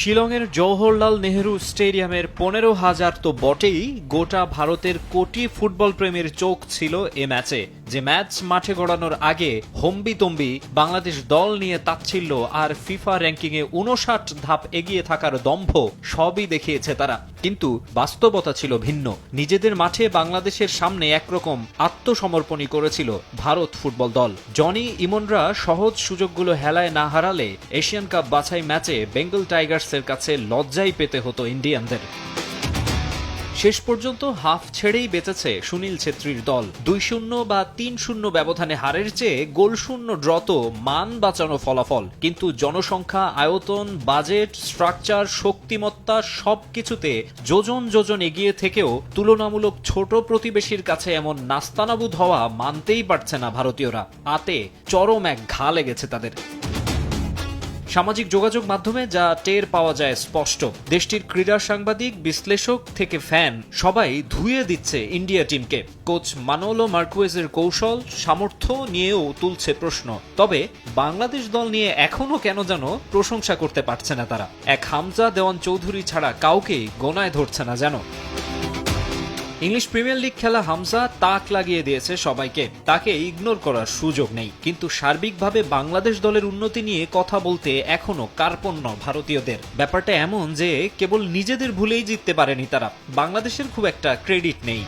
শিলংয়ের জওহরলাল নেহরু স্টেডিয়ামের পনেরো হাজার তো বটেই গোটা ভারতের কোটি ফুটবল প্রেমীর চোখ ছিল এ ম্যাচে। যে ম্যাচ মাঠে গড়ানোর আগে হম্বি তম্বি বাংলাদেশ দল নিয়ে তাচ্ছিল্য আর ফিফা র্যাঙ্কিংয়ে উনষাট ধাপ এগিয়ে থাকার দম্ভ সবই দেখিয়েছে তারা। কিন্তু বাস্তবতা ছিল ভিন্ন। নিজেদের মাঠে বাংলাদেশের সামনে একরকম আত্মসমর্পণই করেছিল ভারত ফুটবল দল। জনি ইমনরা সহজ সুযোগগুলো হেলায় না হারালে এশিয়ান কাপ বাছাই ম্যাচে বেঙ্গল টাইগার্সের কাছে লজ্জাই পেতে হতো ইন্ডিয়ানদের। শেষ পর্যন্ত হাফ ছেড়েই বেঁচেছে সুনীল ছেত্রীর দল। দুই শূন্য বা তিন শূন্য ব্যবধানে হারের চেয়ে গোল শূন্য ড্রত মান বাঁচানো ফলাফল। কিন্তু জনসংখ্যা, আয়তন, বাজেট, স্ট্রাকচার, শক্তিমত্তা সব কিছুতে যোজন যোজন এগিয়ে থেকেও তুলনামূলক ছোট প্রতিবেশীর কাছে এমন নাস্তানাবুদ হওয়া মানতেই পারছে না ভারতীয়রা। আতে চরম এক ঘা লেগেছে তাদের। সামাজিক যোগাযোগ মাধ্যমে যা টের পাওয়া যায় স্পষ্ট। দেশটির ক্রীড়া সাংবাদিক, বিশ্লেষক থেকে ফ্যান সবাই ধুয়ে দিচ্ছে ইন্ডিয়া টিমকে। কোচ মানোলো মার্কুয়েজের কৌশল, সামর্থ্য নিয়েও তুলছে প্রশ্ন। তবে বাংলাদেশ দল নিয়ে এখনও কেন যেন প্রশংসা করতে পারছে না তারা। এক হামজা দেওয়ান চৌধুরী ছাড়া কাউকেই গোনায় ধরছে না যেন। ইংলিশ প্রিমিয়ার লিগ খেলা হামজা তাক লাগিয়ে দিয়েছে সবাইকে। তাকে ইগনোর করার সুযোগ নেই। কিন্তু সার্বিকভাবে বাংলাদেশ দলের উন্নতি নিয়ে কথা বলতে এখনও কার্পণ্য ভারতীয়দের। ব্যাপারটা এমন যে, কেবল নিজেদের ভুলেই জিততে পারেনি তারা। বাংলাদেশের খুব একটা ক্রেডিট নেই।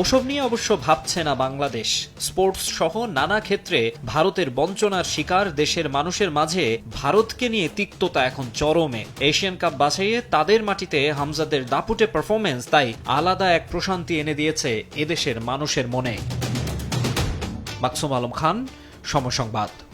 ওসব নিয়ে অবশ্য ভাবছে না বাংলাদেশ। স্পোর্টস সহ নানা ক্ষেত্রে ভারতের বঞ্চনার শিকার দেশের মানুষের মাঝে ভারতকে নিয়ে তিক্ততা এখন চরমে। এশিয়ান কাপ বাছাইয়ে তাদের মাটিতে হামজাদের দাপুটে পারফরমেন্স তাই আলাদা এক প্রশান্তি এনে দিয়েছে এদেশের মানুষের মনে। মাকসুম আলম খান, সমসংবাদ।